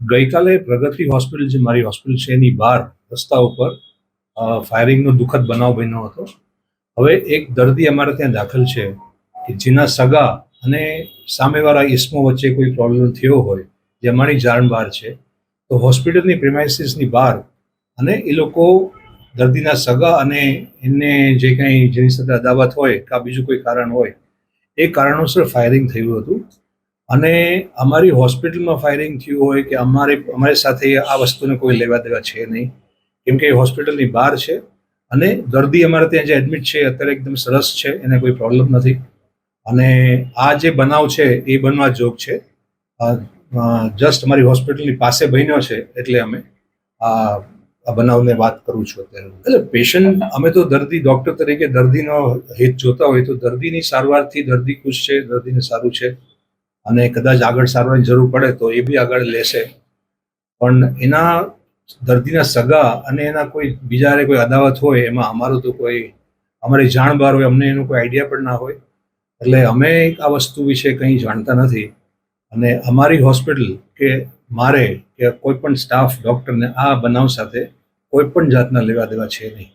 ગઈકાલે પ્રગતિ હોસ્પિટલ, જે મારી હોસ્પિટલ છે, એની બહાર રસ્તા ઉપર ફાયરિંગનો દુઃખદ બનાવ બન્યો હતો. હવે એક દર્દી અમારે ત્યાં દાખલ છે કે જેના સગા અને સામેવાળા ઇસમો વચ્ચે કોઈ પ્રોબ્લેમ થયો હોય, જે અમારી જાણ બહાર છે. તો હોસ્પિટલની પ્રિમાઇસીસની બહાર અને એ લોકો દર્દીના સગા અને એમને જે કંઈ જેની સાથે અદાવત હોય કે બીજું કોઈ કારણ હોય, એ કારણોસર ફાયરિંગ થયું હતું. અને અમારી હોસ્પિટલમાં ફાયરિંગ થયું હોય કે અમારે, અમારી સાથે આ વસ્તુને કોઈ લેવા દેવા છે નહીં. કેમ કે હોસ્પિટલની બહાર છે અને દર્દી અમારે ત્યાં જે એડમિટ છે, અત્યારે એકદમ સરસ છે, એને કોઈ પ્રોબ્લેમ નથી. અને આ જે બનાવ છે, એ બનવા જોગ છે. જસ્ટ અમારી હોસ્પિટલની પાસે બન્યો છે એટલે અમે આ આ બનાવને વાત કરું છું અત્યારે. એટલે પેશન્ટ અમે તો દર્દી ડોક્ટર તરીકે દર્દીનો હિત જોતા હોય તો દર્દીની સારવારથી દર્દી ખુશ છે, દર્દીને સારું છે. અને કદાચ આગળ સારવારની જરૂર પડે તો એ બી આગળ લેશે. પણ એના દર્દીના સગા અને એના કોઈ બીજાને કોઈ અદાવત હોય, એમાં અમારું તો કોઈ, અમારી જાણ બહાર હોય, અમને એનો કોઈ આઈડિયા પણ ના હોય. એટલે અમે આ વસ્તુ વિશે કંઈ જાણતા નથી. અને અમારી હોસ્પિટલ કે મારે કે કોઈ પણ સ્ટાફ ડૉક્ટરને આ બનાવ સાથે કોઈ પણ જાતના લેવા દેવા છે નહીં.